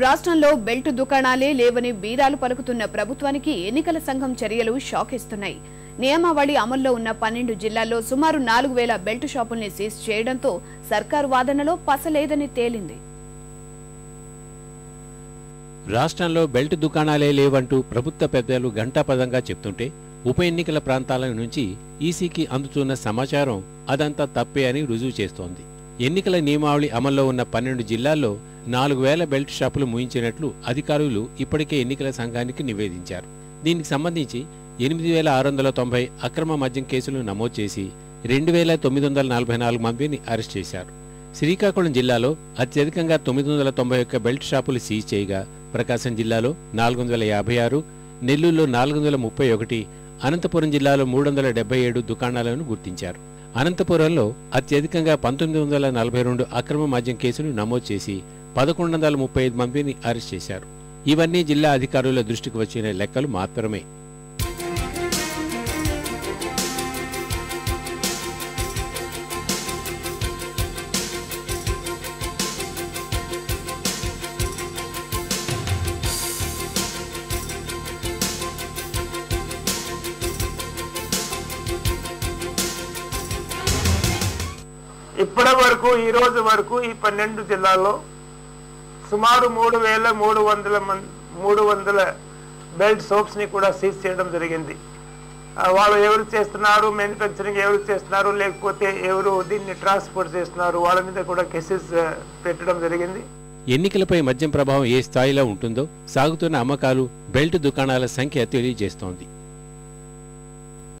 రాష్ట్రంలో బెల్ట్ దుకాణాలే లేవని బీరాలు పలుకుతున్న ప్రభుత్వానికి ఎన్నికల సంఘం చర్యలు షాక్ ఇస్తున్నాయి నియమావళి అమల్లో ఉన్న పన్నెండు జిల్లాల్లో సుమారు నాలుగు వేల బెల్ట్ షాపుల్ని సీజ్ చేయడంతో సర్కారు వాదనలో పసలేదని తేలింది. రాష్ట్రంలో బెల్ట్ దుకాణాలే లేవంటూ ప్రభుత్వ పెద్దలు గంటాపదంగా చెప్తుంటే ఉప ఎన్నికల ప్రాంతాల నుంచి ఈసీకి అందుతున్న సమాచారం అదంతా తప్పే అని రుజువు చేస్తోంది. ఎన్నికల నియమావళి అమల్లో ఉన్న పన్నెండు జిల్లాల్లో నాలుగు వేల బెల్ట్ షాపులు ముయించినట్లు అధికారులు ఇప్పటికే ఎన్నికల సంఘానికి నివేదించారు. దీనికి సంబంధించి ఎనిమిది వేల ఆరు వందల తొంభై అక్రమ మద్యం కేసులు నమోదు చేసి రెండు వేల తొమ్మిది వందల నలభై నాలుగు మందిని అరెస్ట్ చేశారు. శ్రీకాకుళం జిల్లాలో అత్యధికంగా తొమ్మిది వందల తొంభై ఒక్క బెల్ట్ షాపులు సీజ్ చేయగా ప్రకాశం జిల్లాలో నాలుగు వందల యాభై ఆరు నెల్లూరులో నాలుగు వందల ముప్పై ఒకటి అనంతపురం జిల్లాలో మూడు వందల డెబ్బై ఏడు దుకాణాలను గుర్తించారు. అనంతపురంలో అత్యధికంగా పంతొమ్మిది వందల నలభై రెండు అక్రమ మద్యం కేసులు నమోదు చేసి పదకొండు వందల ముప్పై ఐదు మందిని అరెస్ట్ చేశారు. ఇవన్నీ జిల్లా అధికారుల దృష్టికి వచ్చిన లెక్కలు మాత్రమే. ఇప్పటి వరకు ఈ రోజు వరకు ఈ పన్నెండు జిల్లాల్లో సుమారు మూడు వేల మూడు వందల మూడు వందల బెల్ట్ సోప్స్ని కూడా సీజ్ చేయడం జరిగింది. వాళ్ళు ఎవరు చేస్తున్నారు మ్యానుఫ్యాక్చరింగ్ ఎవరు చేస్తున్నారు లేకపోతే ఎవరు దీన్ని ట్రాన్స్పోర్ట్ చేస్తున్నారు వాళ్ళ మీద కూడా కేసెస్ పెట్టడం జరిగింది. ఎన్నికలపై మద్యం ప్రభావం ఏ స్థాయిలో ఉంటుందో సాగుతున్న అమ్మకాలు బెల్ట్ దుకాణాల సంఖ్య తెలియజేస్తోంది.